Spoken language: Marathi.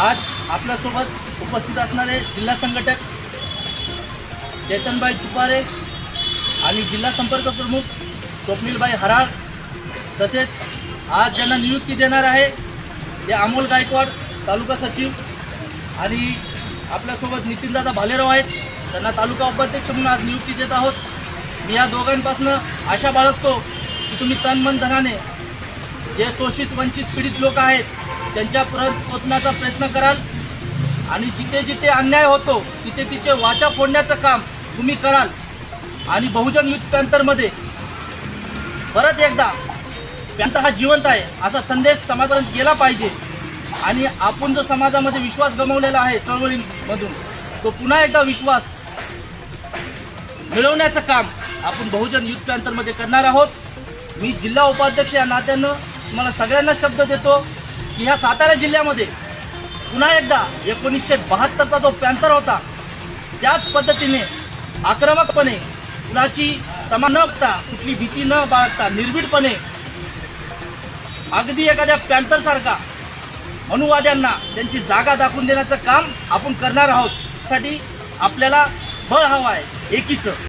आज आपल्यासोबत उपस्थित असणारे जिल्हा संघटक चेतनबाई तुपारे आणि जिल्हा संपर्क प्रमुख स्वप्नीलबाई हराळ तसेच आज ज्यांना नियुक्ती देणार आहे ते अमोल गायकवाड तालुका सचिव आणि आपल्यासोबत नितीनदादा भालेराव आहेत. त्यांना तालुका उपाध्यक्ष म्हणून आज नियुक्ती देत आहोत. मी या दोघांपासून आशा बाळगतो की तुम्ही तन मन धनाने जे शोषित वंचित पीडित लोक आहेत त्यांच्यापर्यंत पोचण्याचा प्रयत्न कराल. आणि जिथे जिथे अन्याय होतो तिथे तिथे वाचा फोडण्याचं काम तुम्ही कराल. आणि बहुजन युथ पॅन्थरमध्ये परत एकदा पॅन्थर हा जिवंत आहे असा संदेश समाजापर्यंत गेला पाहिजे. आणि आपण जो समाजामध्ये विश्वास गमावलेला आहे चळवळीमधून तो पुन्हा एकदा विश्वास मिळवण्याचं काम आपण बहुजन युथ पॅन्थरमध्ये करणार आहोत. मी जिल्हा उपाध्यक्ष या नात्यानं तुम्हाला सगळ्यांना शब्द देतो. की ह्या सातारा जिल्ह्यामध्ये पुन्हा एकदा एकोणीसशे बहात्तरचा जो पॅन्थर होता त्याच पद्धतीने आक्रमकपणे कुणाची तमा न बघता कुठली भीती न बाळगता निर्भीडपणे अगदी एखाद्या पॅन्थरसारखा अनुवाद्यांना त्यांची जागा दाखवून देण्याचं काम आपण करणार आहोत. साठी आपल्याला बळ हवं आहे एकीचं.